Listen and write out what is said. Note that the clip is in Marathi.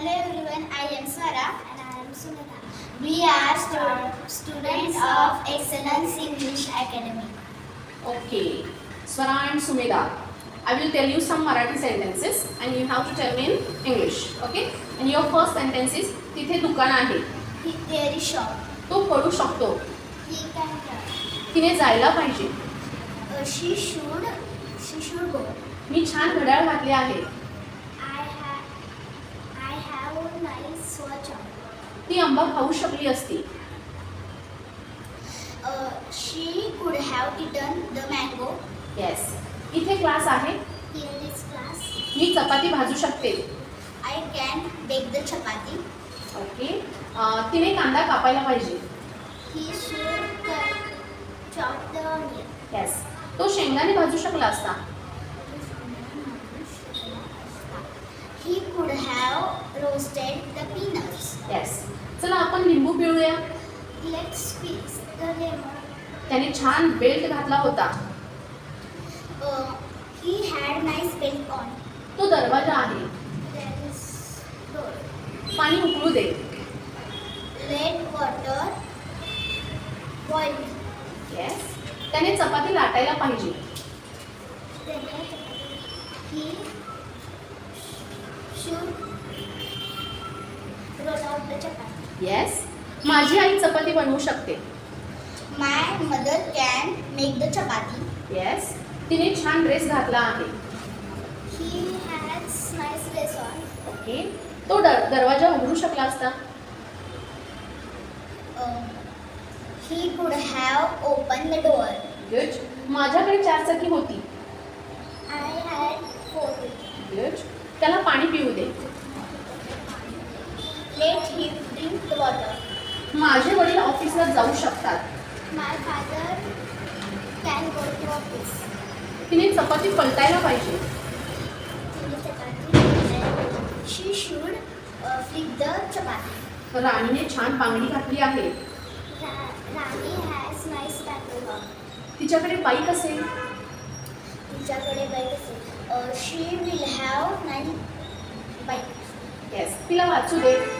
Hello everyone, I am Swara and I am Sumita. We are stu- students of Excellence English Academy. Okay. Swara and Sumeda. I will tell you some Marathi sentences and you have to tell me in English. Okay? And your first sentence is तिथे दुकान आहे He, there is shop. तो पडू शकतो He can run. तिने जायला पाहिजे Uh, she should, she should go. मी छान घड्याळ घातले आहे I have, I have a nice watch on. ती आंबा खाऊ शकली असती. She could have eaten the mango yes इथे क्लास आहे. क्लास मी चपाती भाजू शकते. I can bake the chapati okay तिने कांदा कापायला पाहिजे. येस तो शेंगाने भाजू शकला असता. Could have roasted the peanuts. Yes चला आपण लिंबू पिळूया Let's squeeze the lemon. त्याने छान बेल्ट घातला होता Uh, he had nice belt on. तो दरवाजा आहे There is door. पाणी उकळू दे Let water boil. येस त्याने चपाती लाटायला पाहिजे Then he should roll out the chapati. Yes माझी आई चपाती बनवू शकते. My mother can make the chapati yes तिने छान ड्रेस घातला आहे. ओके तो दरवाजा उघडू शकला असता? He would have open the door good माझ्याकडे चार चाकी होती. आय फोर गुड त्याला पाणी पिऊ दे. माझे वडील ऑफिसला जाऊ शकतात. तिने चपाती पलटायला पाहिजे. राणीने छान बांगडी घातली आहे. तिच्याकडे बाईक असेल. तिच्याकडे बाईक असेल. She will have nine bike yes तिला वाचू दे.